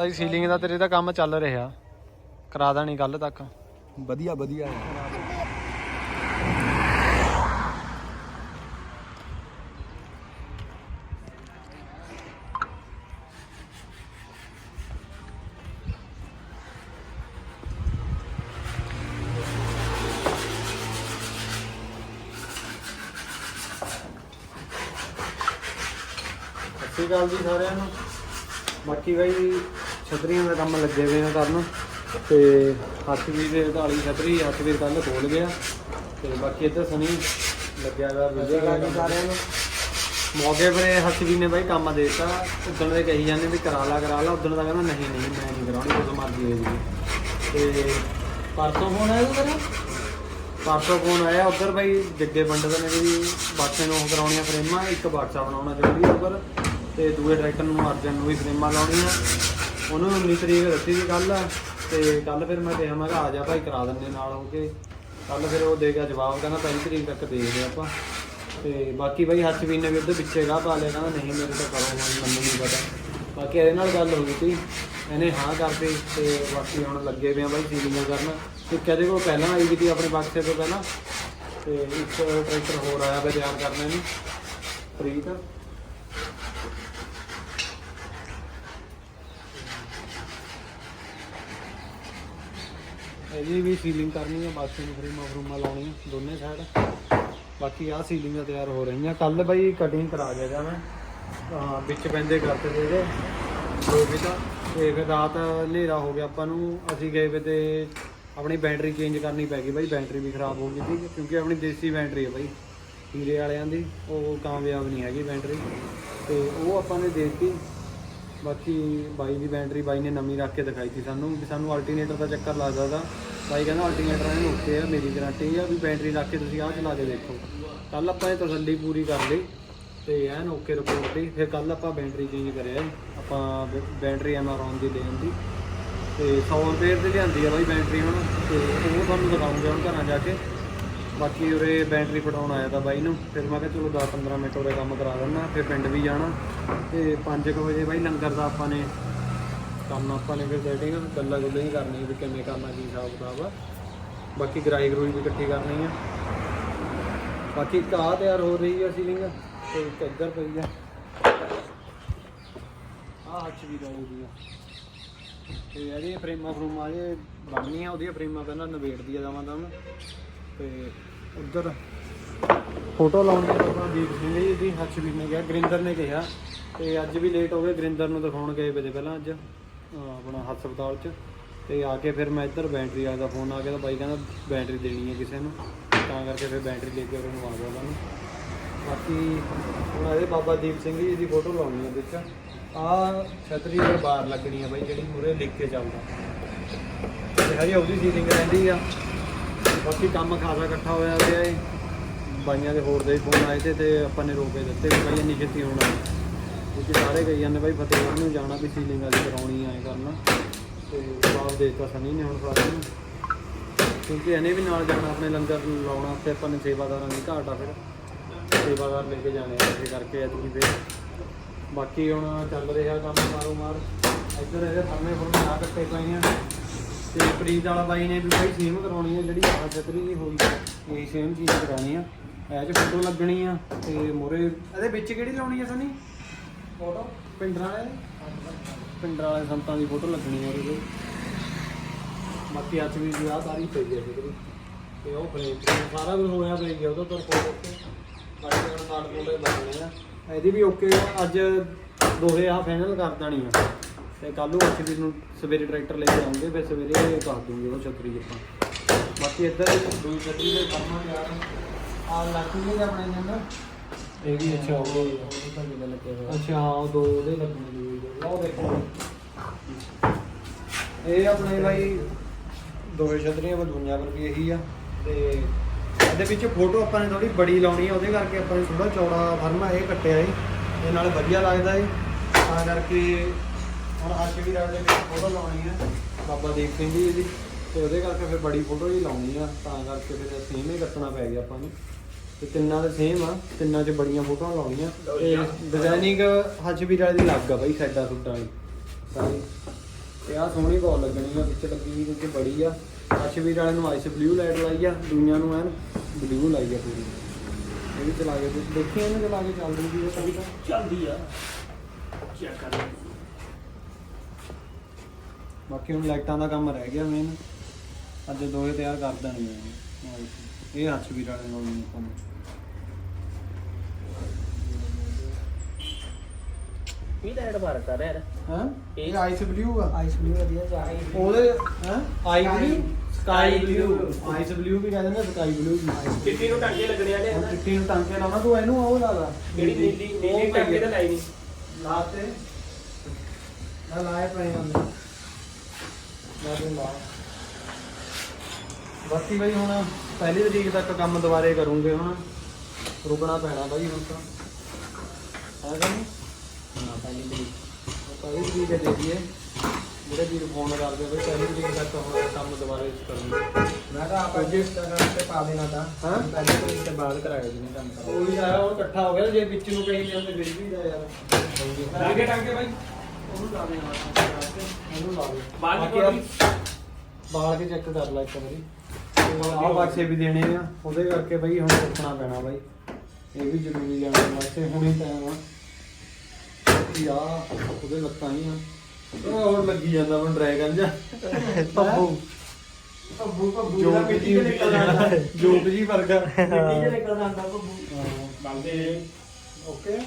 ਭਾਈ ceiling ਦਾ ਤੇਰੇ ਦਾ ਕੰਮ ਚੱਲ ਰਿਹਾ। ਕਰਾ ਦੇਣੀ ਕੱਲ ਤੱਕ। ਵਧੀਆ ਵਧੀਆ। ਸਤਿ ਸ਼੍ਰੀ ਅਕਾਲ ਜੀ ਸਾਰਿਆਂ ਨੂੰ। ਬਾਕੀ ਬਾਈ ਛਤਰੀਆਂ ਦਾ ਕੰਮ ਲੱਗੇ ਹੋਏ ਆ ਕਰਨ। ਤੇ ਹੱਥ ਵੀ ਦੇ ਢਾਲੀ ਛਤਰੀ ਹੱਥ ਵੀ ਕੱਲ ਖੋਲ ਗਿਆ। ਤੇ ਬਾਕੀ ਇੱਧਰ ਸਨੀ ਲੱਗਿਆ ਹੋਇਆ ਵੀਡੀਓ ਜੀ ਸਾਰਿਆਂ ਨੂੰ। ਮੌਕੇ ਪਰ ਇਹ ਹੱਥ ਵੀ ਨੇ ਬਾਈ ਕੰਮ ਦੇ ਦਿੱਤਾ। ਉਦੋਂ ਦੇ ਕਹੀ ਜਾਂਦੇ ਵੀ ਕਰਾ ਲਾ ਕਰਾ ਲਾ। ਉਦੋਂ ਦਾ ਕਹਿੰਦਾ ਨਹੀਂ ਨਹੀਂ ਮੈਂ ਨਹੀਂ ਕਰਾਉਣੀ ਜਦੋਂ ਮਰਜ਼ੀ ਹੋ ਜੀ ਤੇ ਪਰਸੋਂ ਫੋਨ ਆਇਆ ਤੇਰਾ ਪਰਸੋਂ ਫੋਨ ਆਇਆ। ਉਧਰ ਬਾਈ ਜੱਗੇ ਪੰਡਤ ਨੇ ਵੀ ਬਾਕਸੇ ਨੂੰ ਕਰਾਉਣੀਆਂ ਫਰੇਮਾਂ। ਇੱਕ ਬਾਕਸਾ ਬਣਾਉਣਾ ਜ਼ਰੂਰੀ ਹੈ ਉੱਪਰ ਤੇ ਦੂਏ ਟਰੈਕਟਰ ਨੂੰ ਅਰਜਨ ਨੂੰ ਵੀ ਫਰੇਮਾਂ ਲਾਉਣੀਆਂ। ਉਹਨੂੰ 19 ਤਰੀਕ ਦੱਸੀ ਸੀ ਕੱਲ ਤੇ ਕੱਲ ਫਿਰ ਮੈਂ ਕਿਹਾ ਮੈਂ ਕਿਹਾ, ਆ ਜਾ ਭਾਈ, ਕਰਾ ਦਿੰਦੇ ਨਾਲ ਹੋ ਕੇ। ਕੱਲ ਫਿਰ ਉਹ ਦੇ ਗਿਆ ਜਵਾਬ, ਕਹਿੰਦਾ ਪਹਿਲੀ ਤਰੀਕ ਤੱਕ ਦੇਖਦੇ ਆਪਾਂ। ਤੇ ਬਾਕੀ ਬਾਈ, ਹੱਥ ਵੀ ਨੇ ਵੀ ਉਹਦੇ ਪਿੱਛੇ ਗਾ ਪਾ ਲਿਆ, ਕਹਿੰਦਾ ਨਹੀਂ, ਮੇਰੇ ਤਾਂ ਕਰੋ ਹੁਣ, ਮੈਨੂੰ ਨਹੀਂ ਪਤਾ। ਬਾਕੀ ਇਹਦੇ ਨਾਲ ਗੱਲ ਹੋ ਗਈ ਸੀ। ਇਹਨੇ ਹਾਂ ਕਰਤੀ ਤੇ ਬਾਕੀ ਹੁਣ ਲੱਗੇ ਪਏ ਆ ਬਾਈ ਸੀਲਿੰਗਾਂ ਕਰਨ। ਇੱਕ ਇਹਦੇ ਕੋਲ ਪਹਿਲਾਂ ਆਈ ਵੀ ਸੀ ਆਪਣੇ ਬਕਸੇ ਤੋਂ ਪਹਿਲਾਂ। ਤੇ ਇੱਕ ਟਰੈਕਟਰ ਹੋਰ ਆਇਆ ਵੇ ਤਿਆਰ ਕਰਨੇ ਨੂੰ ਪ੍ਰੀਤ। ਇਹਦੀ ਵੀ ਸੀਲਿੰਗ ਕਰਨੀ ਹੈ ਬਾਕੀ ਨੂੰ ਫਰੇਮਾਂ ਫਰੂਮਾਂ ਲਾਉਣੀਆਂ ਦੋਨੇ ਸਾਈਡ ਬਾਕੀ ਆਹ ਸੀਲਿੰਗਾਂ ਤਿਆਰ ਹੋ ਰਹੀਆਂ। ਕੱਲ ਬਾਈ ਕਟਿੰਗ ਕਰਾ ਗਿਆ ਜਾਂ ਮੈਂ ਹਾਂ, ਵਿੱਚ ਪੈਂਦੇ ਕਰਤੇ ਦੇ ਦੇ ਦੋ ਵੀ ਤਾਂ। ਤੇ ਫਿਰ ਰਾਤ ਹਨੇਰਾ ਹੋ ਗਿਆ ਆਪਾਂ ਨੂੰ। ਅਸੀਂ ਗਏ ਵੇ ਤੇ ਆਪਣੀ ਬੈਟਰੀ ਚੇਂਜ ਕਰਨੀ ਪੈ ਗਈ ਬਾਈ। ਬੈਟਰੀ ਵੀ ਖਰਾਬ ਹੋ ਗਈ ਸੀ, ਕਿਉਂਕਿ ਆਪਣੀ ਦੇਸੀ ਬੈਟਰੀ ਹੈ ਬਾਈ। ਹੀਰੇ ਵਾਲਿਆਂ ਦੀ। ਉਹ ਕਾਮਯਾਬ ਨਹੀਂ ਹੈਗੀ ਬੈਟਰੀ ਤੇ ਉਹ ਆਪਾਂ ਨੇ ਦੇਤੀ। ਬਾਕੀ ਬਾਈ ਦੀ ਬੈਟਰੀ ਬਾਈ ਨੇ ਨਵੀਂ ਰੱਖ ਕੇ ਦਿਖਾਈ ਸੀ ਸਾਨੂੰ ਵੀ ਸਾਨੂੰ ਅਲਟਰਨੇਟਰ ਦਾ ਚੱਕਰ ਲੱਗਦਾ ਦਾ ਬਾਈ ਕਹਿੰਦਾ ਅਲਟਰਨੇਟਰ ਇਹਨੂੰ ਓਕੇ ਆ, ਮੇਰੀ ਗਾਰੰਟੀ ਆ ਵੀ ਬੈਟਰੀ ਰੱਖ ਕੇ ਤੁਸੀਂ ਆਹ ਚਲਾ ਕੇ ਦੇਖੋ। ਕੱਲ ਆਪਾਂ ਇਹ ਤਸੱਲੀ ਪੂਰੀ ਕਰ ਲਈ ਤੇ ਐਨ ਓਕੇ ਰਿਪੋਰਟ ਦੀ ਫਿਰ ਕੱਲ ਆਪਾਂ ਬੈਟਰੀ ਚੇਂਜ ਕਰਿਆ ਆਪਾਂ ਬ- ਬੈਟਰੀ ਐਮਾਰੋਨ ਦੀ ਲੈ ਦੀ। ਤੇ 100 ਰੁਪਏ 'ਤੇ ਲਿਆਂਦੀ ਆ ਬਾਈ ਬੈਟਰੀ ਹੁਣ। ਤੇ ਉਹ ਤੁਹਾਨੂੰ ਦਿਖਾਉਂਗੇ ਹੁਣ ਘਰਾਂ ਜਾ ਕੇ। ਬਾਕੀ ਉਰੇ ਬੈਟਰੀ ਫਟਾਉਣ ਆਇਆ ਤਾਂ ਬਾਈ ਨੂੰ, ਫਿਰ ਮੈਂ ਕਿਹਾ ਚਲੋ 10-15 ਮਿੰਟ ਉਰੇ ਕੰਮ ਕਰਾ ਦਿੰਦਾ ਫਿਰ ਪਿੰਡ ਵੀ ਜਾਣਾ। ਤੇ 5 ਵਜੇ ਬਾਈ ਲੰਗਰ ਦਾ ਆਪਾਂ ਨੇ ਕੰਮ ਆਪਾਂ ਨੇ ਫਿਰ ਸੈਟਿੰਗ ਗੱਲਾਂ ਗੁੱਲਾਂ ਹੀ ਕਰਨੀ ਵੀ ਕਿਵੇਂ ਕਰਨਾ, ਕੀ ਹਿਸਾਬ ਕਿਤਾਬ ਆ। ਬਾਕੀ ਗਰਾਈ ਗਰੂਈ ਵੀ ਇਕੱਠੀ ਕਰਨੀ ਆ। ਬਾਕੀ ਕਾਹ ਤਿਆਰ ਹੋ ਰਹੀ ਆ ਸੀਲਿੰਗ ਤੇ ਇੱਕ ਇੱਧਰ ਪਈ ਆ। ਆਹ ਹੱਚ ਵੀ ਰਹੂਗੀ ਆ। ਤੇ ਇਹਦੀਆਂ ਫਰੇਮਾਂ ਫਰੂਮਾਂ ਜੇ ਬਣਨੀਆਂ, ਉਹਦੀਆਂ ਫਰੇਮਾਂ ਪਹਿਲਾਂ ਨਵੇੜਦੀ ਆ ਜਾਵਾਂ ਤਾਂ ਉਹਨੂੰ ਤੇ ਉੱਧਰ ਫੋਟੋ ਲਾਉਣ ਦਾ ਆਪਣਾ ਦੀਪ ਸਿੰਘ ਜੀ ਦੀ ਹੱਥ ਵੀ ਨੇ ਗਿਆ ਗਰਿੰਦਰ ਨੇ ਕਿਹਾ ਤੇ ਅੱਜ ਵੀ ਲੇਟ ਹੋ ਗਏ, ਗਰਿੰਦਰ ਨੂੰ ਦਿਖਾਉਣ ਗਏ ਵੇ ਪਹਿਲਾਂ ਅੱਜ ਆਪਣਾ ਹਸਪਤਾਲ 'ਚ ਤੇ ਆ ਕੇ ਫਿਰ ਮੈਂ ਇੱਧਰ ਬੈਟਰੀ ਵਾਲੇ ਦਾ ਫੋਨ ਆ ਗਿਆ ਤਾਂ ਬਾਈ ਕਹਿੰਦਾ ਬੈਟਰੀ ਦੇਣੀ ਹੈ ਕਿਸੇ ਨੂੰ, ਤਾਂ ਕਰਕੇ ਫਿਰ ਬੈਟਰੀ ਲੈ ਕੇ ਉਹਨੂੰ ਆ ਗਿਆ ਉਹਨਾਂ ਬਾਕੀ ਹੁਣ ਇਹਦੇ ਬਾਬਾ ਦੀਪ ਸਿੰਘ ਜੀ ਦੀ ਫੋਟੋ ਲਾਉਣੀ ਹੈ ਵਿੱਚ ਆ ਛਤਰੀ ਦੇ ਬਾਹਰ ਲੱਗਣੀ ਆ ਬਾਈ ਜਿਹੜੀ ਮੂਰੇ ਲਿਖ ਕੇ ਚੱਲਦਾ। ਤੇ ਹਰੀ ਉਹਦੀ ਸੀਲਿੰਗ ਰਹਿੰਦੀ ਆ। ਬਾਕੀ ਕੰਮ ਖਾਸਾ ਇਕੱਠਾ ਹੋਇਆ ਪਿਆ ਏ ਬਾਈਆਂ ਦੇ ਹੋਰ ਦੇ ਫੋਨ ਆਏ ਤੇ ਤੇ ਆਪਾਂ ਨੇ ਰੋਕੇ ਦਿੱਤੇ ਵੀ ਬਾਈ ਇੰਨੀ ਛੇਤੀ ਹੋਣਾ ਕਿਉਂਕਿ ਸਾਰੇ ਗਈ ਜਾਂਦੇ ਬਾਈ ਫਤਿਹਗੜ੍ਹ ਨੂੰ ਜਾਣਾ ਵੀ ਸੀਲਿੰਗ ਵਾਲੀ ਕਰਾਉਣੀ ਆਏ ਕਰਨਾ। ਤੇ ਜਵਾਬ ਦੇ ਦਿੱਤਾ ਸਨੀ ਨੇ ਹੁਣ ਸਾਰਿਆਂ ਨੂੰ। ਕਿਉਂਕਿ ਇਹਨੇ ਵੀ ਨਾਲ ਜਾਣਾ, ਆਪਣੇ ਲੰਗਰ ਲਾਉਣਾ ਤੇ ਆਪਾਂ ਨੇ ਸੇਵਾਦਾਰਾਂ ਦੀ ਘਾਟ ਆ ਫਿਰ। ਸੇਵਾਦਾਰ ਲੈ ਕੇ ਜਾਣੇ ਆ ਇਸੇ ਕਰਕੇ ਐਤਕੀ ਫਿਰ। ਬਾਕੀ ਹੁਣ ਚੱਲ ਰਿਹਾ ਕੰਮ ਮਾਰੋ ਮਾਰ ਇੱਧਰ ਇਹਦੇ ਸਾਹਮਣੇ ਹੁਣ ਆ ਕੱਟੇ ਪਏ ਆ ਤੇ ਪ੍ਰੀਤ ਵਾਲਾ ਬਾਈ ਨੇ ਵੀ ਬਾਈ ਸੇਮ ਕਰਾਉਣੀ ਆ ਜਿਹੜੀ ਆਹ ਛਤਰੀ ਦੀ ਹੋਈ ਇਹ ਸੇਮ ਚੀਜ਼ ਕਰਾਉਣੀ ਆ। ਇਹ ਚ ਫੋਟੋ ਲੱਗਣੀ ਆ ਤੇ ਮੋਰੇ ਇਹਦੇ ਵਿੱਚ ਕਿਹੜੀ ਲਾਉਣੀ ਆ ਸਨੀ? ਫੋਟੋ? ਪਿੰਡਰਾਂ ਵਾਲੇ? ਪਿੰਡਰਾਂ ਵਾਲੇ ਸੰਤਾਂ ਦੀ ਫੋਟੋ ਲੱਗਣੀ ਆ ਉਹਦੇ ਬਾਕੀ ਅੱਜ ਵੀ ਆ ਸਾਰੀ ਪਈ ਜਿਹੜੀ ਤੇ ਉਹ ਫਰੇਮ ਸਾਰਾ ਕੁਝ ਹੋਇਆ ਪਈ ਗਿਆ ਉਹਦਾ ਤੋਂ ਫੋਟੋ ਤੇ ਬਾਕੀ ਕਾਰਡ ਕੋਲੇ ਲੱਗਣੇ ਆ। ਇਹਦੀ ਵੀ ਓਕੇ ਆ। ਅੱਜ ਦੋਹੇ ਆ ਫਾਈਨਲ ਕਰ ਦੇਣੀ ਆ। ਤੇ ਕੱਲ ਨੂੰ ਅੱਛੀ ਨੂੰ ਸਵੇਰੇ ਟਰੈਕਟਰ ਲੈ ਕੇ ਆਉਂਗੇ ਫਿਰ ਸਵੇਰੇ ਦੱਸ ਦੂੰਗੇ ਉਹ ਛਤਰੀ ਆਪਾਂ। ਬਾਕੀ ਇੱਧਰ ਦੂਜੀ ਛਤਰੀ ਦੇ ਕੰਮ ਤਿਆਰ ਆ ਲੱਗੀ ਨੇ ਆਪਣੇ ਜੰਦਰ ਇਹ ਵੀ ਅੱਛਾ ਉਹ ਤਾਂ ਜਿਹੜਾ ਲੱਗਿਆ ਹੋਇਆ ਅੱਛਾ ਹਾਂ ਉਹ ਦੋ ਉਹਦੇ ਲੱਗਣੇ ਜੀ ਲਓ ਦੇਖੋ। ਇਹ ਆਪਣੇ ਬਾਈ ਦੋਵੇਂ ਛਤਰੀਆਂ ਬਦੂਈਆਂ ਪਰ ਵੀ ਇਹੀ ਆ। ਤੇ ਇਹਦੇ ਵਿੱਚ ਫੋਟੋ ਆਪਾਂ ਨੇ ਥੋੜੀ ਬੜੀ ਲਾਉਣੀ ਆ ਉਹਦੇ ਕਰਕੇ ਆਪਾਂ ਨੇ ਥੋੜਾ ਚੌੜਾ ਫਰਮਾ ਇਹ ਕੱਟਿਆ ਏ। ਇਹ ਨਾਲ ਵਧੀਆ ਲੱਗਦਾ ਏ। ਤਾਂ ਕਰਕੇ ਹੁਣ ਅੱਜ ਵੀ ਰਾਤ ਦੇ ਵਿੱਚ ਫੋਟੋ ਲਾਉਣੀ ਆ। ਬਾਬਾ ਦੀਪ ਸਿੰਘ ਜੀ ਦੀ। ਤੇ ਉਹਦੇ ਕਰਕੇ ਫਿਰ ਬੜੀ ਫੋਟੋ ਹੀ ਲਾਉਣੀ ਆ। ਤਾਂ ਕਰਕੇ ਫਿਰ ਸੇਮ ਹੀ ਕੱਟਣਾ ਪੈ ਗਿਆ ਆਪਾਂ ਨੂੰ। ਤੇ ਤਿੰਨਾਂ ਦੇ ਸੇਮ ਆ। ਤਿੰਨਾਂ 'ਚ ਬੜੀਆਂ ਫੋਟੋਆਂ ਲਾਉਣੀਆਂ। ਤੇ ਡਿਜ਼ਾਈਨਿੰਗ ਹੱਜ ਵੀ ਵਾਲੀ ਦੀ ਲੱਗ ਆ ਬਾਈ ਸਾਡਾ ਸੁੱਟਾਂ ਵਾਲੀ। ਸਾਰੀ ਤੇ ਆ ਸੋਹਣੀ ਬਹੁਤ ਲੱਗਣੀ ਆ। ਵਿੱਚ ਲੱਗੀ ਵੀ ਵਿੱਚ ਬੜੀ ਆ। ਅਸ਼ਵੀਰ ਵਾਲੇ ਨੂੰ ਆਈਸ ਬਲੂ ਲਾਈਟ ਲਾਈ ਆ। ਦੁਨੀਆ ਨੂੰ ਐਨ ਬਲੂ ਲਾਈ ਆ ਪੂਰੀ। ਇਹ ਵੀ ਚਲਾ ਕੇ ਦੇਖ- ਦੇਖੀ ਇਹਨੂੰ ਚਲਾ ਕੇ ਚੱਲਦੀ ਵੀ ਇਹ ਤਾਂ? ਚੱਲਦੀ ਆ। ਚੈੱਕ ਕਰ ਬਾਕੀ ਹੁਣ ਲਾਈਟਾਂ ਦਾ ਕੰਮ ਰਹਿ ਗਿਆ ਮੇਨ ਅੱਜ ਦੋਏ ਤਿਆਰ ਕਰ ਦੇਣੀਆਂ ਇਹ। ਇਹ ਅਸ਼ਵੀਰ ਵਾਲੇ ਨਾਲ ਨਹੀਂ ਕੰਮ ਇਹ ਤਾਂ ਐਡ ਮਾਰ ਕਰ ਰਿਹਾ ਹਾਂ? ਇਹ ਇਹ ਆਈਸ ਬਲੂ ਆ। ਆਈਸ ਬਲੂ ਵਧੀਆ ਜਾ ਉਹਦੇ ਹਾਂ? ਆਈ blue sky Sky blue blue। Ice blue ਵੀ ਕਹਿੰਦੇ ਨੇ ਸਕਾਈ ਬਲੂ ਵੀ। ਚਿੱਟੀ ਨੂੰ ਟਾਂਕੇ ਲੱਗਣੇ ਵਾਲੇ ਹੁਣ ਹਨ ਚਿੱਟੀ ਨੂੰ ਟਾਂਕੇ ਲਾਉਣਾ। ਤੂੰ ਇਹਨੂੰ ਉਹ ਲਾ ਲਾ। ਜਿਹੜੀ ਨੀਲੀ ਨੀਲੀ ਟਾਂਕੇ ਤਾਂ ਲਾਈ ਨਹੀਂ ਲਾ ਤੇ। ਨਾ ਲਾਏ ਪਏ ਹੁੰਦੇ ਲਾ ਦੇ ਲਾ ਬਾਕੀ ਬਈ ਹੁਣ ਪਹਿਲੀ ਤਰੀਕ ਤੱਕ ਕੰਮ ਦੁਬਾਰੇ ਕਰੂੰਗੇ ਹੁਣ। ਰੁਕਣਾ ਪੈਣਾ ਬਾਈ ਹੁਣ ਤਾਂ। ਆ ਗਿਆ ਨੀ? ਹਾਂ ਪਹਿਲੀ ਤਰੀਕ। ਪਹਿਲੀ ਤਰੀਕ ਦੇ ਦੇ ਦਈਏ ਜਿਹੜੇ ਵੀਰ ਫੋਨ ਕਰਦੇ ਬਈ ਪਹਿਲੀ ਤਰੀਕ ਤੱਕ ਹੁਣ ਕੰਮ ਦੁਬਾਰੇ ਕਰੂੰਗੇ। ਮੈਂ ਤਾਂ ਆਪ ਅੱਜ ਇੰਸਟਾਗ੍ਰਾਮ ਤੇ ਪਾ ਦੇਣਾ ਤਾਂ। ਹਾਂ? ਪਹਿਲੇ ਤੋਂ ਤੇ ਬਾਅਦ ਕਰਾਇਆ ਜੀ ਨੇ ਕੰਮ ਕਰਾ ਉਹ ਵੀ ਆਇਆ ਉਹ ਇਕੱਠਾ ਹੋ ਗਿਆ ਜੇ ਵਿੱਚ ਨੂੰ ਕਹੀ ਜਾਂਦੇ ਫਿਰ ਵੀ ਦਾ ਯਾਰ। ਲਾਗੇ ਟਾਂਕੇ ਬਾਈ। ਉਹਨੂੰ ਲਾ ਦੇ ਉਹਨੂੰ ਲਾ ਦੇ। ਬਾਅਦ ਬਾਲ ਕੇ ਚੈੱਕ ਕਰ ਲੈ ਇੱਕ ਵਾਰੀ। ਆਹ ਬਾਕਸੇ ਵੀ ਦੇਣੇ ਆ। ਉਹਦੇ ਕਰਕੇ ਬਈ ਹੁਣ ਰੱਖਣਾ ਪੈਣਾ ਬਾਈ। ਇਹ ਵੀ ਜ਼ਰੂਰੀ ਜਾਣ ਵਾਸਤੇ ਹੁਣੀ ਟਾਈਮ ਆ। ਯਾ ਉਹਦੇ ਲੱਤਾਂ ਹੀ ਆ। ਉਹ ਹੋਰ ਲੱਗੀ ਜਾਂਦਾ ਹੁਣ ਡਰੈਗਨ ਜਾ। ਪੱਬੂ। ਬੱਬੂ ਬੱਬੂ ਜੀ। ਜੋਕ ਜੀ ਵਰਗਾ। ਮਿੱਟੀ ਨਿਕਲ ਜਾਂਦਾ ਬੱਬੂ ਬੰਦੇ ਓਕੇ।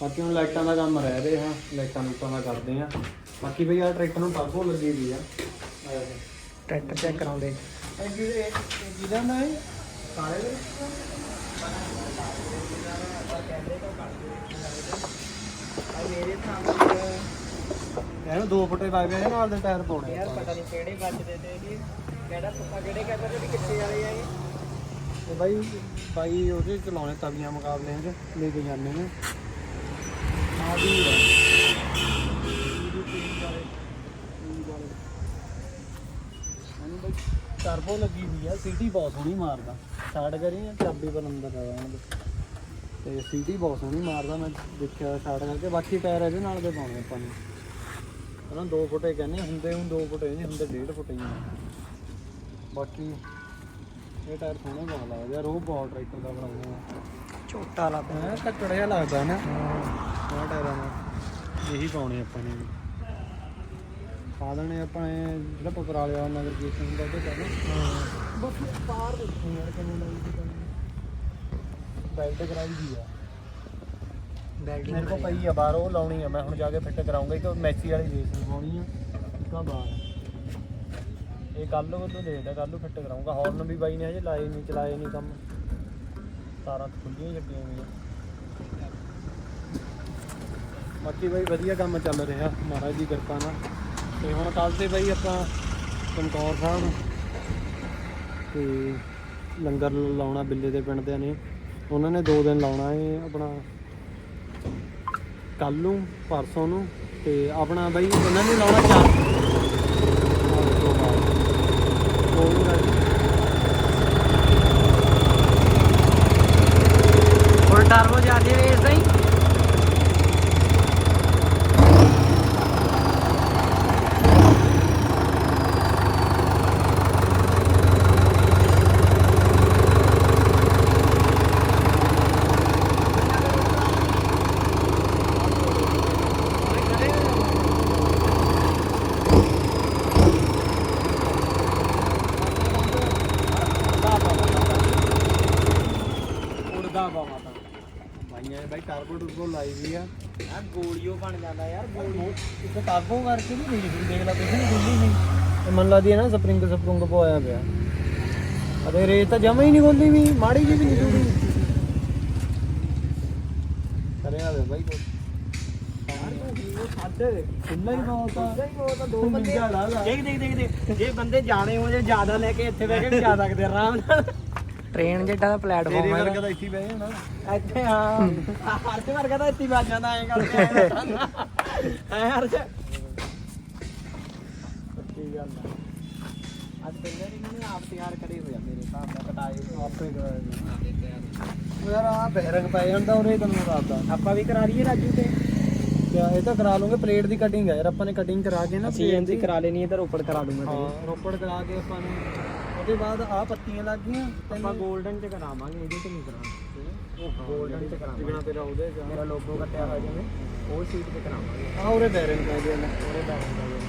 ਬਾਕੀ ਹੁਣ ਲਾਈਟਾਂ ਦਾ ਕੰਮ ਰਹਿ ਰਿਹਾ। ਲਾਈਟਾਂ ਲੂਟਾਂ ਦਾ ਕਰਦੇ ਆ। ਬਾਕੀ ਬਈ ਆ ਟਰੈਕਟਰ ਨੂੰ ਟਰਬੋ ਲੱਗੀ ਵੀ ਆ। ਟਰੈਕਟਰ ਚੈੱਕ ਕਰਾਉਂਦੇ। ਨਾ ਹੈ ਕਾਲੇ ਦੇ ਮੇਰੇ ਸਾਹਮਣੇ ਇਹਨੂੰ ਦੋ ਫੁੱਟੇ ਲੱਗ ਗਏ ਨਾਲ ਦੇ ਟਾਇਰ ਪਾਉਣੇ ਯਾਰ। ਪਤਾ ਨਹੀਂ ਕਿਹੜੇ ਵੱਜਦੇ ਤੇ ਇਹਦੀ ਕਿਹੜਾ ਪੁੱਪਾ ਕਿਹੜੇ ਕਹਿੰਦੇ ਤੇ ਵੀ ਕਿੱਥੇ ਵਾਲੇ ਆ ਇਹ? ਤੇ ਬਾਈ ਬਾਈ ਉਹਦੇ ਚਲਾਉਣੇ ਤਵੀਆਂ ਮੁਕਾਬਲੇ ਚ ਲੈ ਕੇ ਜਾਂਦੇ ਨੇ। ਆ। ਵੀ ਹੈ ਬਾਈ ਟਰਬੋ ਲੱਗੀ ਹੋਈ ਆ ਸੀਟੀ ਬਹੁਤ ਸੋਹਣੀ ਮਾਰਦਾ। ਸਟਾਰਟ ਕਰੀ ਨਾ ਚਾਬੀ ਪਰ ਅੰਦਰ ਆ ਜਾਣਗੇ ਤੇ ਸੀਟੀ ਬਹੁਤ ਸੋਹਣੀ ਮਾਰਦਾ ਮੈਂ ਦੇਖਿਆ ਸਟਾਰਟ ਕਰਕੇ। ਬਾਕੀ ਟਾਇਰ ਇਹਦੇ ਨਾਲ ਦੇ ਪਾਉਣੇ ਆਪਾਂ ਨੇ। ਹਨਾ 2 ਫੁੱਟੇ ਕਹਿੰਦੇ ਹੁੰਦੇ ਹੁਣ 2 ਫੁੱਟੇ ਨਹੀਂ ਹੁੰਦੇ 1.5 ਫੁੱਟੇ ਹੀ ਆ। ਬਾਕੀ ਇਹ ਟਾਇਰ ਸੋਹਣੇ ਬਹੁਤ ਲੱਗਦੇ ਆ ਰੋਹ ਬਹੁਤ ਟਰੈਕਟਰ ਦਾ ਬਣਾਉਂਦੇ ਆ। ਝੋਟਾ ਲੱਗਦਾ। ਹੈ ਕੱਟੜ ਜਿਹਾ ਲੱਗਦਾ ਨਾ। ਆਹ ਟਾਇਰਾਂ ਨਾਲ ਇਹੀ ਪਾਉਣੇ ਆਪਾਂ ਨੇ। ਪਾ ਦੇਣੇ ਆਪਾਂ ਇਹ ਜਿਹੜਾ ਪਪਰਾਲੇ ਵਾਲਾ ਨਗਰ ਕੀਰਤਨ ਹੁੰਦਾ ਉਹਦੇ ਕਰਨਾ। ਬਸ ਪਾਰ ਦੇਖੋ ਯਾਰ ਕਿਵੇਂ ਲੱਗਦੀ ਬੈਲਟ ਕਰਾਈ ਦੀ ਆ। ਬੈਗ ਮੇਰੇ ਕੋਲ ਪਈ ਆ ਬਾਹਰ ਉਹ ਲਾਉਣੀ ਆ ਮੈਂ ਹੁਣ ਜਾ ਕੇ ਫਿੱਟ ਕਰਾਉਂਗਾ ਇੱਕ ਮੈਸੀ ਵਾਲੀ ਰੇਸ ਲਗਾਉਣੀ ਆ ਇੱਕਾਂ ਬਾਹਰ। ਇਹ ਕੱਲ ਨੂੰ ਤੋਂ ਦੇਖਦਾ ਕੱਲ ਨੂੰ ਫਿੱਟ ਕਰਾਉਂਗਾ ਹਾਰਨ ਵੀ ਬਾਈ ਨੇ ਹਜੇ ਲਾਏ ਨਹੀਂ ਚਲਾਏ ਨਹੀਂ ਕੰਮ। ਤਾਰਾਂ ਖੁੱਲੀਆਂ ਹੀ ਹੋਈਆਂ। ਬਾਕੀ ਬਾਈ ਵਧੀਆ ਕੰਮ ਚੱਲ ਰਿਹਾ ਮਹਾਰਾਜ ਦੀ ਕਿਰਪਾ ਨਾਲ। ਤੇ ਹੁਣ ਕੱਲ ਤੇ ਬਾਈ ਆਪਾਂ ਚਮਕੌਰ ਸਾਹਿਬ ਤੇ ਲੰਗਰ ਲਾਉਣਾ ਬਿੱਲੇ ਦੇ ਪਿੰਡ ਦੇ ਨੇ। ਉਹਨਾਂ ਨੇ 2 ਦਿਨ ਲਾਉਣਾ ਏ ਆਪਣਾ। ਕੱਲ ਨੂੰ, ਪਰਸੋਂ ਨੂੰ ਤੇ ਆਪਣਾ ਬਾਈ ਉਹਨਾਂ ਨੇ ਲਾਉਣਾ ਚਾਰ ਉਹ ਵੀ ਰਾਜੀ। ਹੁਣ ਟਰਬੋ ਜਾਂਦੀ ਰੇਸ ਦਾ ਹੀ ਉੜਦਾ ਬਾਵਾ ਤਾਂ ਬਾਈਆਂ ਨੇ ਬਾਈ ਟਰਬੋ ਟਰਬੋ ਲਾਈ ਵੀ ਆ ਗੋਲੀਓ ਬਣ ਜਾਂਦਾ ਯਾਰ ਗੋਲੀ। ਇੱਕ ਟਰਬੋ ਕਰਕੇ ਵੀ ਨਹੀਂ ਦਿਖਦੀ ਦੇਖ ਲਾ ਗੁੱਲੀ ਨਹੀਂ ਇਹ ਮਨ ਲਾ ਦੀ ਹੈ ਨਾ ਸਪਰਿੰਗ ਸਪਰੁੰਗ ਪਵਾਇਆ ਪਿਆ। ਅਰੇ ਰੇਤ ਤਾਂ ਜਮਾ ਹੀ ਨਹੀਂ ਗੋਲੀ ਵੀ ਮਾੜੀ ਜੀ ਵੀ ਨਹੀਂ ਬਾਈ ਖੁੱਲਾ ਹੀ ਬਹੁਤ ਆ। ਉਹ ਤਾਂ। ਦੇਖ ਦੇਖ ਦੇਖ ਦੇਖ। ਜੇ ਬੰਦੇ ਜਾਣੇ ਹੋ ਜੇ ਜ਼ਿਆਦਾ ਲੈ ਕੇ ਇੱਥੇ ਬਹਿ ਕੇ ਜਾ ਸਕਦੇ ਆਰਾਮ ਨਾਲ। ਟ੍ਰੇਨ ਜਿੱਡਾ ਦਾ ਪਲੇਟਫਾਰਮ ਵਰਗਾ ਤਾਂ ਇੱਥੇ ਹੀ ਬਹਿ ਜਾਣਾ। ਇੱਥੇ ਹਾਂ। ਹਰਜ ਵਰਗਾ ਤਾਂ ਇੱਥੇ ਹੀ ਵੱਜ ਜਾਂਦਾ ਐਂ ਕਰਕੇ ਐ ਹਰਜ ਸੱਚੀ ਗੱਲ ਆ। ਅੱਜ ਨੇ ਆਪ ਤਿਆਰ ਕਰੇ ਹੋਇਆ ਮੇਰੇ ਹਿਸਾਬ ਨਾਲ ਕਟਾਏ। ਆਪੇ। ਉਹ ਯਾਰ ਆ ਬਹਿਰੰਗ ਪੈ ਜਾਂਦਾ ਉਰੇ ਤੈਨੂੰ ਰਾਤ ਦਾ। ਆਪਾਂ ਵੀ ਕਰਾ ਲਈਏ ਰਾਜੂ ਤੇ। ਇਹ ਤਾਂ ਕਰਾ ਲਵਾਂਗੇ ਪਲੇਟ ਦੀ ਕਟਿੰਗ ਹੈ ਯਾਰ ਆਪਾਂ ਨੇ ਕਟਿੰਗ ਕਰਾ ਕੇ ਨਾ ਕਰਾ ਲੈਣੀ ਹੈ ਤਾਂ ਰੋਪੜ ਕਰਾ ਦੂੰਗਾ ਹਾਂ ਰੋਪੜ ਕਰਾ ਕੇ ਆਪਾਂ ਨੂੰ ਉਹਦੇ ਬਾਅਦ ਆਹ ਪੱਤੀਆਂ ਲੱਗ ਗਈਆਂ ਆਪਾਂ 골ਡਨ ਚ ਕਰਾਵਾਂਗੇ ਇਹਦੇ ਚ ਨਹੀਂ ਕਰਾਂਗੇ 골ਡਨ ਚ ਕਰਾਵਾਂਗੇ। ਜਿਗਣਾ ਤੇਰਾ ਉਹਦੇ ਚ ਮੇਰਾ ਲੋਗੋ ਕੱਟਿਆ ਹੋਇਆ ਜਿਵੇਂ ਉਹ ਸੀਟ ਤੇ ਕਰਾਵਾਂਗੇ। ਆ ਉਹਦੇ ਬੈਰਿੰਗ ਪੈ ਗਏ ਨੇ ਉਹਦੇ ਬੈਠ ਜਾਵੇ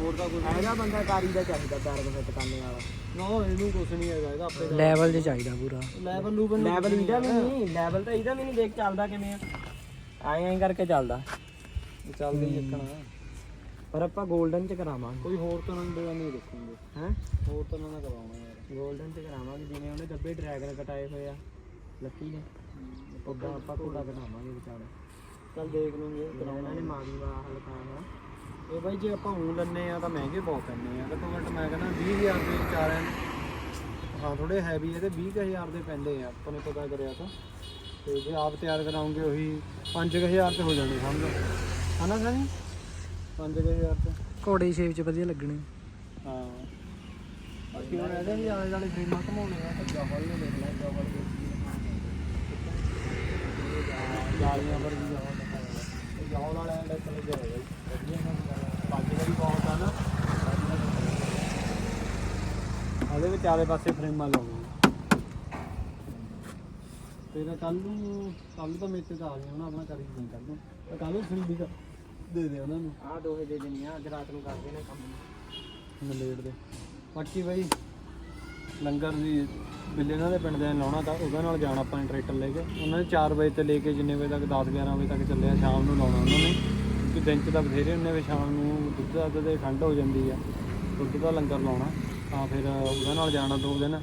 ਹੋਰ ਤਾਂ ਕੁਝ ਹੈਗਾ ਬੰਦਾ ਕਾਰੀ ਦਾ ਚਾਹੀਦਾ ਪੈਰ ਦੇ ਫਿੱਟ ਕਰਨੇ ਵਾਲਾ। ਨਾ ਇਹਨੂੰ ਕੁਝ ਨਹੀਂ ਹੈਗਾ ਇਹਦਾ ਆਪੇ ਲੈਵਲ 'ਚ ਚਾਹੀਦਾ ਪੂਰਾ। ਲੈਵਲ ਲੂਵਲ ਲੈਵਲ ਇਹਦਾ ਵੀ ਨਹੀਂ ਲੈਵਲ ਤਾਂ ਇਹਦਾ ਵੀ ਨਹੀਂ ਦੇਖ ਚੱਲਦਾ ਕਿਵੇਂ ਆ। ਐਂ ਐਂ ਕਰਕੇ ਚੱਲਦਾ। ਚੱਲਦੀ ਚੱਕਣਾ ਪਰ ਆਪਾਂ 골ਡਨ ਚ ਕਰਾਵਾਂਗੇ। ਕੋਈ ਹੋਰ ਤਰ੍ਹਾਂ ਦਾ ਨਹੀਂ ਦੇਖਾਂਗੇ। ਹੈ? ਹੋਰ ਤਰ੍ਹਾਂ ਦਾ ਕਰਾਉਣਾ ਯਾਰ। 골ਡਨ ਚ ਕਰਾਵਾਂਗੇ ਜਿਵੇਂ ਉਹਨੇ ਡੱਬੇ ਡਰੈਗਨ ਕਟਾਏ ਹੋਏ ਆ। ਲੱਕੀ ਨੇ ਉਦਾਂ ਆਪਾਂ ਘੋੜਾ ਕਟਾਵਾਂਗੇ ਵਿਚਾਲੇ। ਚੱਲ ਦੇਖ ਲਵਾਂਗੇ ਇਹਨਾਂ ਨੇ ਮਾਰੀ ਵਾ ਹਲਕਾ ਹੈ ਇਹ ਬਾਈ ਜੇ ਆਪਾਂ ਹੁਣ ਲੈਣੇ ਆ ਤਾਂ ਮਹਿੰਗੇ ਬਹੁਤ ਪੈਂਦੇ ਆ। ਘੱਟੋ ਘੱਟ ਮੈਂ ਕਹਿੰਦਾ 20000 ਦੇ ਚਾਰਾਂ ਹਾਂ ਥੋੜੇ ਹੈਵੀ ਇਹਦੇ 20000 ਦੇ ਪੈਂਦੇ ਆ ਆਪਾਂ ਨੇ ਪਤਾ ਕਰਿਆ ਤਾਂ। ਤੇ ਜੇ ਆਪ ਤਿਆਰ ਕਰਾਉਂਗੇ ਉਹੀ 5000 ਤੇ ਹੋ ਜਾਣੇ ਸਮਝ। ਹਨਾ ਸਨੀ? 5000 ਤੇ ਘੋੜੇ ਸ਼ੇਪ ਚ ਵਧੀਆ ਲੱਗਣੇ। ਹਾਂ। ਬਾਕੀ ਹੁਣ ਇਹਦੇ ਵੀ ਆਲੇ ਵਾਲੇ ਫਰੇਮਾਂ ਘਮਾਉਣੇ ਆ ਤਾਂ ਜਵਲ ਨੂੰ ਦੇਖ ਲੈ ਜਵਲ ਦੇ ਜਾਲੀਆਂ ਪਰ ਵੀ ਜਵਲ ਜਵਲ ਵਾਲੇ ਐਂਡ ਚਲੇ ਵਧੀਆ ਕੰਮ ਬਾਕੀ ਦਾ ਵੀ ਬਹੁਤ ਆ ਨਾ। ਉਹਦੇ ਵਿੱਚ ਆਲੇ ਪਾਸੇ ਫਰੇਮਾਂ ਲਾਉਣੀਆਂ। ਤੇਰਾ ਕੱਲ ਨੂੰ ਕੱਲ ਤਾਂ ਮੇਤੇ ਤਾਂ ਆ ਗਿਆ ਹੁਣ ਆਪਣਾ ਕਰੀ ਨਹੀਂ ਕਰ ਦੂੰ ਤਾਂ ਕੱਲ ਨੂੰ ਫਰੀ ਦੀ ਦੇ ਦੇ ਉਹਨਾਂ ਨੂੰ। ਆਹ ਦੋਹੇ ਦੇ ਦੇਣੀਆਂ ਅੱਜ ਰਾਤ ਨੂੰ ਕਰਦੇ ਨੇ ਕੰਮ। ਨਲੇੜ ਦੇ। ਬਾਕੀ ਬਈ ਲੰਗਰ ਦੀ ਬਿੱਲੇ ਇਹਨਾਂ ਦੇ ਪਿੰਡ ਦੇ ਲਾਉਣਾ ਤਾਂ ਉਹਦੇ ਨਾਲ ਜਾਣਾ ਆਪਾਂ ਨੇ ਟਰੈਕਟਰ ਲੈ ਕੇ। ਉਹਨਾਂ ਨੇ 4 ਵਜੇ ਤੇ ਲੈ ਕੇ ਜਿੰਨੇ ਵਜੇ ਤੱਕ 10 11 ਵਜੇ ਤੱਕ ਚੱਲਿਆ ਸ਼ਾਮ ਨੂੰ ਲਾਉਣਾ ਉਹਨਾਂ ਨੇ। ਕਿ ਦਿਨ 'ਚ ਤਾਂ ਬਥੇਰੇ ਹੁੰਦੇ ਵੀ ਸ਼ਾਮ ਨੂੰ ਦੁੱਧ ਦੱਧ ਦੇ ਠੰਡ ਹੋ ਜਾਂਦੀ ਆ ਦੁੱਧ ਦਾ ਲੰਗਰ ਲਾਉਣਾ। ਤਾਂ ਫਿਰ ਉਹਦੇ ਨਾਲ ਜਾਣਾ ਦੋ ਦਿਨ।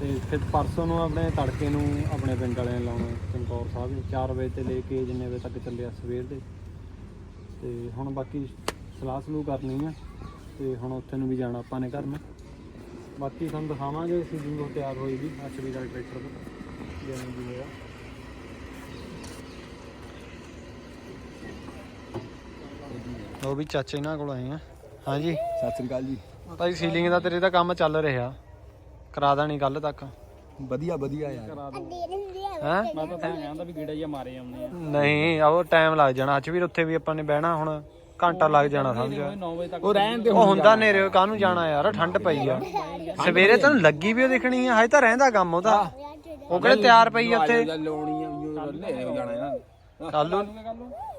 ਤੇ ਫਿਰ ਪਰਸੋਂ ਨੂੰ ਆਪਣੇ ਤੜਕੇ ਨੂੰ ਆਪਣੇ ਪਿੰਡ ਵਾਲਿਆਂ ਨੇ ਲਾਉਣਾ ਚਮਕੌਰ ਸਾਹਿਬ 4 ਵਜੇ ਤੇ ਲੈ ਕੇ ਜਿੰਨੇ ਵਜੇ ਤੱਕ ਚੱਲਿਆ ਸਵੇਰ ਦੇ। ਤੇ ਹੁਣ ਬਾਕੀ ਸਲਾਹ ਸਲੂਹ ਕਰਨੀ ਆ ਤੇ ਹੁਣ ਉੱਥੇ ਨੂੰ ਵੀ ਜਾਣਾ ਆਪਾਂ ਨੇ ਘਰ ਨੂੰ। ਬਾਕੀ ਤੁਹਾਨੂੰ ਦਿਖਾਵਾਂਗੇ ਸੀਜ਼ਨ ਤੋਂ ਤਿਆਰ ਹੋਈ ਵੀ ਐਚਵੀ ਦਾ ਟਰੈਕਟਰ ਜਿਵੇਂ ਜੀ ਹੋਇਆ। ਉਹ ਵੀ ਚਾਚੇ ਨਾਲ ਕੋਲ ਆਏ ਆ। ਹਾਂਜੀ। ਸਤਿ ਸ੍ਰੀ ਅਕਾਲ ਜੀ। ਭਾਈ ਸੀਲਿੰਗ ਦਾ ਤੇਰੇ ਦਾ ਕੰਮ ਚੱਲ ਰਿਹਾ। ਕਰਾ ਦੇਣੀ ਕੱਲ ਤੱਕ। ਵਧੀਆ ਵਧੀਆ ਯਾਰ। ਹੈ? ਮੈਂ ਤਾਂ ਤਾਂ ਕਹਿੰਦਾ ਵੀ ਗੇੜਾ ਜਿਹਾ ਮਾਰੇ ਆਉਂਦੇ ਆ। ਨਹੀਂ ਉਹ ਟਾਈਮ ਲੱਗ ਜਾਣਾ। ਅੱਜ ਵੀ ਉੱਥੇ ਵੀ ਆਪਾਂ ਨੇ ਬਹਿਣਾ ਹੁਣ ਘੰਟਾ ਲੱਗ ਜਾਣਾ ਸਮਝ 9 ਵਜੇ ਤੱਕ ਉਹ ਰਹਿਣ ਦੇ ਉਹ ਹੁੰਦਾ ਨੇਰੇ ਕਾਹਨੂੰ ਜਾਣਾ ਯਾਰ ਠੰਡ ਪਈ ਆ। ਸਵੇਰੇ ਤੈਨੂੰ ਲੱਗੀ ਵੀ ਉਹ ਦਿਖਣੀ ਆ ਹਜੇ ਤਾਂ ਰਹਿੰਦਾ ਕੰਮ ਉਹਦਾ। ਉਹ ਕਿਹੜੇ ਤਿਆਰ ਪਈ ਆ ਉੱਥੇ? ਲਾਉਣੀ ਆ ਉਹ ਲੈ ਜਾਣਾ ਇਹਨਾਂ ਕੱਲੂ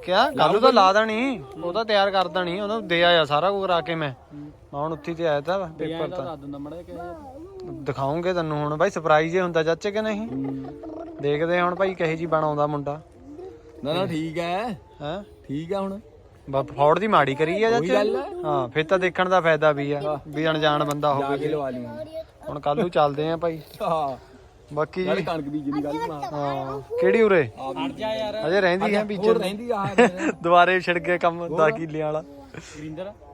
ਕਿਆ? ਕੱਲੂ ਤਾਂ ਲਾ ਦੇਣੀ। ਉਹ ਤਾਂ ਤਿਆਰ ਕਰ ਦੇਣੀ ਉਹਨੂੰ ਦੇ ਆਇਆ ਸਾਰਾ ਕੁਝ ਕਰਾ ਕੇ ਮੈਂ। ਮੈਂ ਹੁਣ ਉੱਥੇ ਤੇ ਆਇਆ ਤਾਂ ਪੇਪਰ ਤਾਂ ਦੱਸ ਦਿੰਦਾ ਮੜਾ ਕਿ ਦਿਖਾਉਂਗੇ ਤੈਨੂੰ ਹੁਣ। ਬਾਈ ਸਰਪ੍ਰਾਈਜ਼ ਹੀ ਹੁੰਦਾ ਚਾਚੇ ਕਿ ਨਹੀਂ? ਦੇਖਦੇ ਹਾਂ ਹੁਣ ਭਾਈ ਕਹੇ ਜੀ ਬਣਾਉਂਦਾ ਮੁੰਡਾ। ਨਾ ਨਾ ਠੀਕ ਹੈ। ਹੈ? ਠੀਕ ਆ ਹੁਣ। ਬਾ ਫੌੜ ਦੀ ਮਾੜੀ ਕਰੀ ਆ ਚਾਚੇ। ਹਾਂ। ਫਿਰ ਤਾਂ ਦੇਖਣ ਦਾ ਫਾਇਦਾ ਵੀ ਆ ਵੀ ਅਣਜਾਣ ਬੰਦਾ ਜਾ ਹੋਵੇ ਲਈ ਹੁਣ ਕੱਲ ਨੂੰ ਚੱਲਦੇ ਆ ਭਾਈ। ਹਾਂ। ਬਾਕੀ ਜੀ ਕਣਕ ਬੀਜ ਦੀ ਗੱਲ ਹਾਂ ਕਿਹੜੀ ਉਰੇ? ਹਟ ਜਾ ਯਾਰ ਅਜੇ ਰਹਿੰਦੀ ਹੈ ਬੀਜਣ ਰਹਿੰਦੀ ਆ। ਦੁਬਾਰੇ ਛਿੜ ਕੇ ਕੰਮ 10 ਕਿੱਲਿਆਂ ਵਾਲਾ।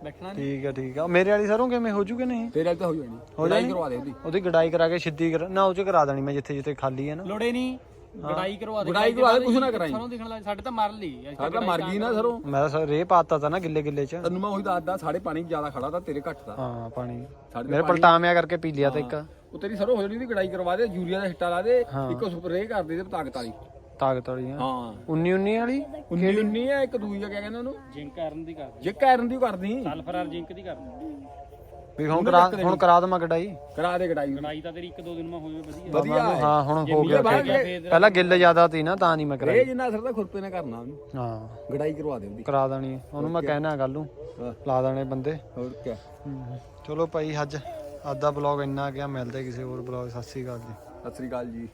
ਬੈਠਣਾ ਠੀਕ ਆ ਠੀਕ ਆ। ਮੇਰੇ ਵਾਲੀ ਸਰੋਂ ਕਿਵੇਂ? ਹੋ ਜੂਗੇ ਨਹੀਂ? ਤੇਰੇ ਨਾਲ ਤਾਂ ਹੋ ਜਾਣੀ। ਹੋ ਜਾਣੀ? ਕਰਵਾ ਦੇ ਉਹਦੀ। ਉਹਦੀ ਗਡਾਈ ਕਰਾ ਕੇ ਸਿੱਧੀ ਕਰ ਨਾ ਉਹ ਚ ਕਰਾ ਦੇਣੀ ਮੈਂ ਜਿੱਥੇ ਜਿੱਥੇ ਖਾਲੀ ਹੈ ਨਾ। ਲੋੜੇ ਨਹੀਂ। ਗੜਾਈ ਕਰਵਾ ਦੇ। ਗੁਡਾਈ ਕਰਵਾ ਦੇ ਕੁਛ ਨਾ ਕਰਾਈ। ਸਰੋਂ ਦਿਖਣ ਲੱਗ ਸਾਡੇ ਤਾਂ ਮਰ ਲਈ। ਅੱਜ ਸਾਡਾ ਮਰ ਗਈ ਨਾ ਸਰੋਂ। ਮੈਂ ਤਾਂ ਰੇ ਪਾਤਾ ਤਾ ਨਾ ਗਿੱਲੇ ਗਿੱਲੇ ਚ। ਤੈਨੂੰ ਮੈਂ ਉਹੀ ਦੱਸਦਾ ਸਾਡੇ ਪਾਣੀ ਜ਼ਿਆਦਾ ਖੜਾ ਤਾਂ ਤੇਰੇ ਘੱਟ ਦਾ। ਹਾਂ ਪਾਣੀ। ਸਾਡੇ ਮੇਰੇ ਪਲਟਾਵਿਆਂ ਕਰਕੇ ਪੀ ਲਿਆ ਤਾਂ ਇੱਕ। ਉਹ ਤੇਰੀ ਸਰੋਂ ਹੋ ਜਾਣੀ ਦੀ ਗੜਾਈ ਕਰਵਾ ਦੇ ਯੂਰੀਆ ਦਾ ਹਿੱਟਾ ਲਾ ਦੇ ਹਾਂ। ਇੱਕ ਸਪਰੇਅ ਕਰ ਦੇ ਤੇ ਤਾਕਤ ਵਾਲੀ ਤਾਕਤ ਵਾਲੀ ਆ। ਹਾਂ। 19 19 ਵਾਲੀ? 19 19 ਹੈ ਇੱਕ ਦੂਜੀ ਆ ਕਿਆ ਕਹਿੰਦੇ ਉਹਨੂੰ? ਜਿੰਕ ਕਰਨ ਦੀ ਕਰ ਜੇ ਕਾਰਨ ਦੀ ਕਰਦੀ। ਸਲਫਰ ਜਿੰਕ ਦੀ ਕਰ ਵੀ ਹੁਣ ਕਰਾ ਹੁਣ ਕਰਾ ਦਵਾਂ ਗਡਾਈ ਕਰਾ ਦੇ ਗੜਾਈ ਗੜਾਈ ਤਾਂ ਤੇਰੀ ਇੱਕ ਦੋ ਦਿਨ ਮੈਂ ਹੋਵੇ ਵਧੀਆ। ਵਧੀਆ ਹੈ ਹਾਂ। ਹੁਣ ਹੋ ਗਿਆ ਪਹਿਲਾਂ ਗਿੱਲ ਜ਼ਿਆਦਾ ਤੀ ਨਾ ਤਾਂ ਨਹੀਂ ਮੈਂ ਕਰਾਈ। ਜਿੰਨਾ ਅਸਰ ਤਾਂ ਖੁਰਪੇ ਨੇ ਕਰਨਾ ਉਹਨੂੰ। ਹਾਂ। ਗੜਾਈ ਕਰਵਾ ਦੇ ਉਹਦੀ। ਕਰਾ ਦੇਣੀ ਆ। ਉਹਨੂੰ ਮੈਂ ਕਹਿਣਾ ਕੱਲ ਨੂੰ। ਹਾਂ। ਲਾ ਦੇਣੇ ਬੰਦੇ। ਹੋਰ ਕੀ? ਚਲੋ ਭਾਈ ਅੱਜ ਅੱਜ ਦਾ ਬਲੌਗ ਇੰਨਾ ਗਿਆ ਮਿਲਦੇ ਕਿਸੇ ਹੋਰ ਬਲੌਗ ਸਤਿ ਸ੍ਰੀ ਅਕਾਲ ਜੀ। ਸਤਿ ਸ੍ਰੀ ਅਕਾਲ ਜੀ।